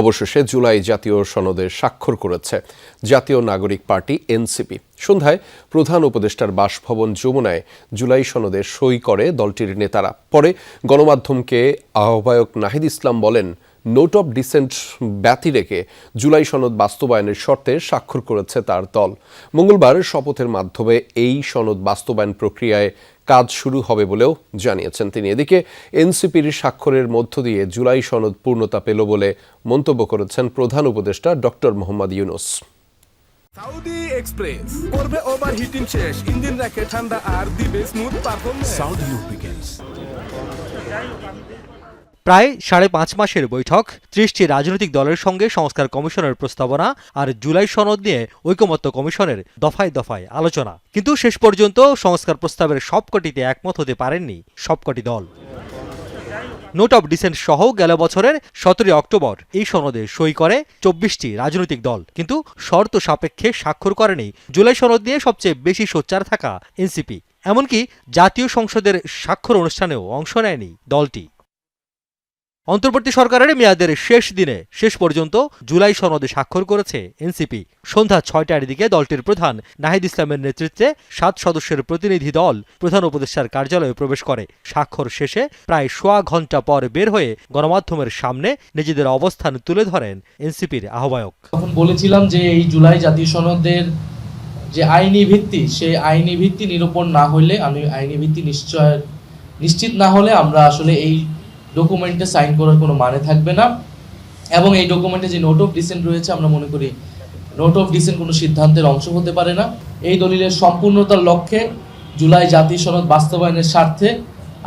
অবশেষে জুলাই জাতীয় সনদে স্বাক্ষর করেছে জাতীয় নাগরিক পার্টি এনসিপি। সন্ধ্যায় প্রধান উপদেষ্টার বাসভবন যমুনায় জুলাই সনদে সই করে দলটির নেতারা। পরে গণমাধ্যমকে আহ্বায়ক নাহিদ ইসলাম বলেন নোট অব ডিসেন্ট ব্যতি রেখে জুলাই সনদ বাস্তবায়নের শর্তে স্বাক্ষর করেছে তার দল। মঙ্গলবার শপথের মাধ্যমে এই সনদ বাস্তবায়ন প্রক্রিয়ায় কাজ শুরু হবে বলেও জানিয়েছেন তিনি। এদিকে এনসিপির স্বাক্ষরের মধ্য দিয়ে জুলাই সনদ পূর্ণতা পেল বলে মন্তব্য করেছেন প্রধান উপদেষ্টা doctor Mohammad Yunus. Saudi Express করবে ওভার হিটিং শেষ ইঞ্জিন রাখে ঠান্ডা আর দিবে স্মুথ পারফরম্যান্স Saudi lubricants. প্রায় সাড়ে পাঁচ মাসের বৈঠক, ত্রিশটি রাজনৈতিক দলের সঙ্গে সংস্কার কমিশনের প্রস্তাবনা আর জুলাই সনদ নিয়ে ঐকমত্য কমিশনের দফায় দফায় আলোচনা। কিন্তু শেষ পর্যন্ত সংস্কার প্রস্তাবের সবকটিতে একমত হতে পারেননি সবকটি দল। নোট অব ডিসেন্ট সহ গেল বছরের সতেরোই অক্টোবর এই সনদে সই করে চব্বিশটি রাজনৈতিক দল। কিন্তু শর্ত সাপেক্ষে স্বাক্ষর করেনি জুলাই সনদ নিয়ে সবচেয়ে বেশি সোচ্চার থাকা এনসিপি। এমনকি জাতীয় সংসদের স্বাক্ষর অনুষ্ঠানেও অংশ নেয়নি দলটি। অন্তর্বর্তী সরকারের মেয়াদের শেষ দিনে, শেষ পর্যন্ত জুলাই সনদে স্বাক্ষর করেছে এনসিপি। সন্ধ্যা ছয়টার দিকে দলটির প্রধান নাহিদ ইসলামের নেতৃত্বে সাত সদস্যের প্রতিনিধি দল প্রধান উপদেষ্টার কার্যালয়ে প্রবেশ করে। স্বাক্ষর শেষে প্রায় সোয়া ঘণ্টা পর বের হয়ে গণমাধ্যমের সামনে নিজেদের অবস্থান তুলে ধরেন এনসিপির আহ্বায়ক। বলেছিলাম যে এই জুলাই জাতীয় সনদের যে আইনি ভিত্তি, সেই আইনি ভিত্তি নিরূপণ না হলে আমি আইনি ভিত্তি নিশ্চয়, নিশ্চিত না হলে আমরা আসলে এই ডকুমেন্টে সাইন করার কোনো মানে থাকবে না। এবং এই ডকুমেন্টে যে নোট অফ ডিসেন্ট রয়েছে আমরা মনে করি নোট অফ ডিসেন্ট কোনো সিদ্ধান্তের অংশ হতে পারে না। এই দলিলের সম্পূর্ণতার লক্ষ্যে জুলাই জাতীয় সনদ বাস্তবায়নের স্বার্থে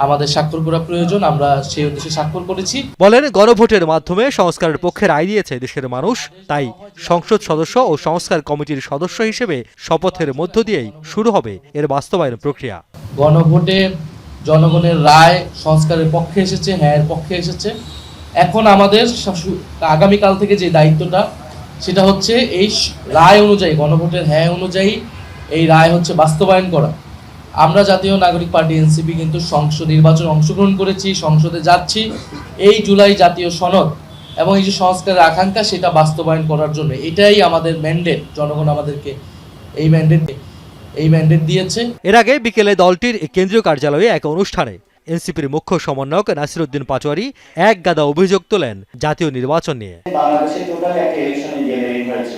আমাদের স্বাক্ষর করা প্রয়োজন। আমরা সেই উদ্দেশ্যে স্বাক্ষর করেছি। বলেন গণভোটের মাধ্যমে সংস্কারের পক্ষে রায় দিয়েছে দেশের মানুষ। তাই সংসদ সদস্য ও সংস্কার কমিটির সদস্য হিসেবে শপথের মধ্য দিয়েই শুরু হবে এর বাস্তবায়ন প্রক্রিয়া। গণভোটে জনগণের রায় সংস্কারের পক্ষে এসেছে হ্যাঁ এর পক্ষে এসেছে। এখন আমাদের আগামীকাল থেকে যে দায়িত্বটা, সেটা হচ্ছে এই রায় অনুযায়ী, গণভোটের হ্যাঁ অনুযায়ী এই রায় হচ্ছে বাস্তবায়ন করা। আমরা জাতীয় নাগরিক পার্টি, এনসিপি কিন্তু সংসদ নির্বাচনে অংশগ্রহণ করেছি, সংসদে যাচ্ছি। এই জুলাই জাতীয় সনদ এবং এই যে সংস্কারের আকাঙ্ক্ষা, সেটা বাস্তবায়ন করার জন্য। এটাই আমাদের ম্যান্ডেট জনগণ আমাদেরকে এই ম্যান্ডেট এই ম্যান্ডেট দিয়েছে। এর আগে বিকেলে দলটির কেন্দ্রীয় কার্যালয়ে এক অনুষ্ঠানে এনসিপির মুখ্য সমন্বয়ক নাসিরুদ্দিন পাচোয়ারি এক গাদা অভিযোগ তোলেন জাতীয় নির্বাচন নিয়ে। বাংলাদেশে টোটালি একটা ইলেকশন ইঞ্জিনিয়ারিং হয়েছে।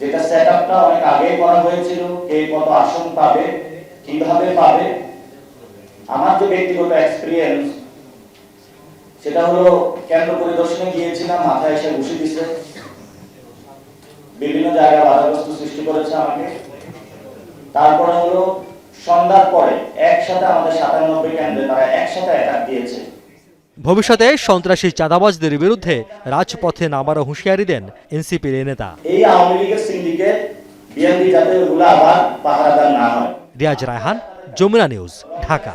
যেটা সেট আপটা অনেক আগেই করা হয়েছিল কে কত আসন পাবে কীভাবে পাবে? আমার যে ব্যক্তিগত এক্সপিরিয়েন্স সেটা হলো কেন্দ্র পরিদর্শনে গিয়েছিলাম মাথায় এসে বসে দিছে। বিভিন্ন জায়গায় বাধাগ্রস্ত সৃষ্টি করেছে আমাকে। তারপরে হলো সন্ধ্যার পরে একসাথে আমাদের সাতানব্বই কেন্দ্রে তারা একসাথে অ্যাটাক দিয়েছে। ভবিষ্যতে সন্ত্রাসী চাঁদাবাজদের বিরুদ্ধে রাজপথে নামারও হুঁশিয়ারি দেন এনসিপির নেতা। এই আওয়ামী লীগের সিন্ডিকেট বিএনপি যাতে ওগুলো আবার পাহারাদার না হয়। রিয়াজ রায়হান যমুনা নিউজ ঢাকা।